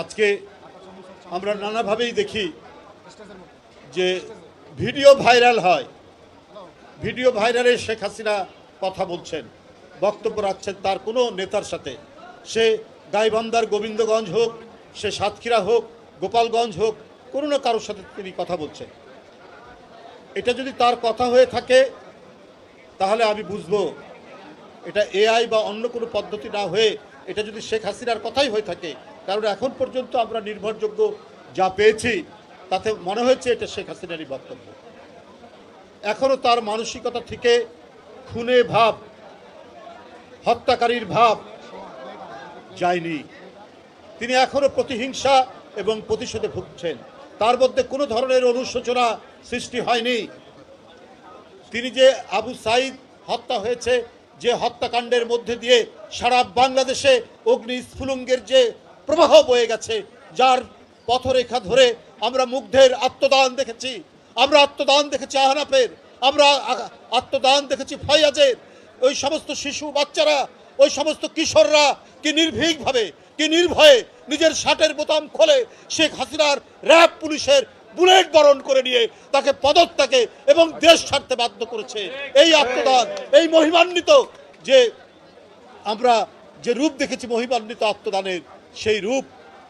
আজকে আমরা নানাভাবেই দেখি যে ভিডিও ভাইরাল হয়। ভিডিও ভাইরালে শেখ হাসিনা কথা বলছেন, বক্তব্য রাখছেন তার কোনো নেতার সাথে। সে গাইবান্ধার গোবিন্দগঞ্জ হোক, সে সাতক্ষীরা হোক, গোপালগঞ্জ হোক, কোনো না কারোর সাথে তিনি কথা বলছেন। এটা যদি তার কথা হয়ে থাকে, তাহলে আমি বুঝব এটা এআই বা অন্য কোনো পদ্ধতি না হয়ে এটা যদি শেখ হাসিনার কথাই হয়ে থাকে কারণ এখন পর্যন্ত আমরা নির্ভরযোগ্য যা পেয়েছি, তাতে মনে হয়েছে এটা শেখ হাসিনারই বক্তব্য। এখনও তার মানসিকতা থেকে খুনে ভাব, হত্যাকারীর ভাব যায়নি। তিনি এখনও প্রতিহিংসা এবং প্রতিশোধে ভুগছেন। তার মধ্যে কোনো ধরনের অনুশোচনা সৃষ্টি হয়নি। তিনি যে আবু সাইদ হত্যা হয়েছে, যে হত্যাকাণ্ডের মধ্যে দিয়ে সারা বাংলাদেশে অগ্নি স্ফুলঙ্গের যে প্রবাহ বয়ে গেছে, যার পথরেখা ধরে আমরা মুগ্ধের আত্মদান দেখেছি। আমরা আত্মদান দেখেছি আহনাফের, আমরা আত্মদান দেখেছি ফয়াজের ওই সমস্ত শিশু বাচ্চারা, ওই সমস্ত কিশোররা কি নির্ভীকভাবে, কি নির্ভয়ে নিজের শার্টের বোতাম খোলে শেখ হাসিনার র্যাব পুলিশের বুলেট বরণ করে নিয়ে তাকে পদত্যাগে এবং দেশ ছাড়তে বাধ্য করেছে। এই আত্মদান, এই মহিমান্বিত যে আমরা যে রূপ দেখেছি মহিমান্বিত আত্মদানের সেই রূপ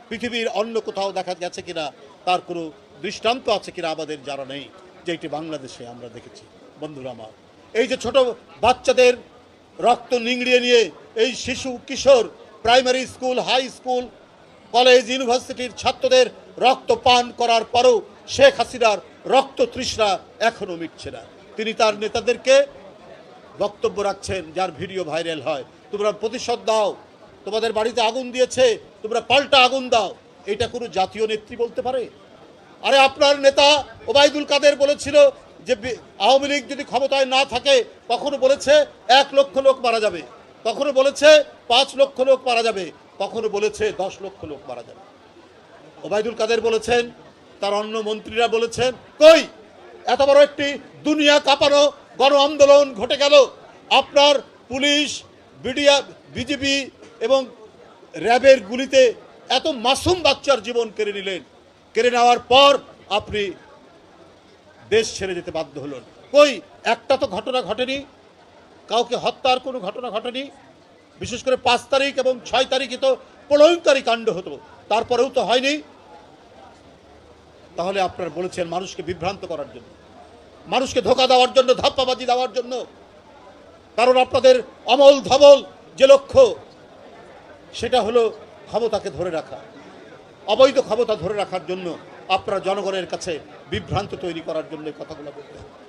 পৃথিবীর অন্য কোথাও দেখা গেছে কিনা, তার কোনো দৃষ্টান্ত আছে কিনা আমাদের জানা নেই যে এটি বাংলাদেশে আমরা দেখেছি। বন্ধুরা আমার, এই যে ছোট বাচ্চাদের রক্ত নিংড়িয়ে নিয়ে এই শিশু, কিশোর, primary school, high school, college, ইউনিভার্সিটির ছাত্রদের রক্ত পান করার পরও শেখ হাসিনার রক্ত তৃষ্ণা এখনও মিটছে না। তিনি তার নেতাদেরকে বক্তব্য রাখছেন, যার ভিডিও ভাইরাল হয়। তোমরা প্রতিশোধ দাও। তোমাদের বাড়িতে আগুন দিয়েছে, তোমরা পাল্টা আগুন দাও। এটা কোনো জাতীয় নেত্রী বলতে পারে? আরে আপনার নেতা ওবায়দুল কাদের বলেছিল যে আওয়ামী লীগ যদি ক্ষমতায় না থাকে কখনো বলেছে এক লক্ষ লোক মারা যাবে। কখনো বলেছে পাঁচ লক্ষ লোক মারা যাবে। কখনো বলেছে দশ লক্ষ লোক মারা যাবে। ওবায়দুল কাদের বলেছেন, তার অন্য মন্ত্রীরা বলেছেন, কই, এত বড় একটি দুনিয়া কাঁপানো গণ আন্দোলন ঘটে গেল। আপনার পুলিশ বিডিয়া বিজেপি এবং র্যাবের গুলিতে এত মাসুম বাচ্চার জীবন কেড়ে নিলেন, কেড়ে নেওয়ার পর আপনি দেশ ছেড়ে যেতে বাধ্য হলেন। কই, একটা তো ঘটনা ঘটেনি, কাউকে হত্যার কোনো ঘটনা ঘটেনি, বিশেষ করে পাঁচ তারিখ এবং ছয় তারিখে তো প্রলয়ঙ্কারী কাণ্ড হতো, তারপরেও তো হয়নি। তাহলে আপনারা বলেছেন মানুষকে বিভ্রান্ত করার জন্য, মানুষকে ধোকা দেওয়ার জন্য, ধাপ্পাবাজি দেওয়ার জন্য। কারণ আপনাদের অমল ধবল যে লক্ষ্য সেটা হলো ক্ষমতাকে ধরে রাখা। অবৈধ ক্ষমতা ধরে রাখার জন্য আপনারা জনগণের কাছে বিভ্রান্ত তৈরি করার জন্য কথাগুলো বলতে বলতেন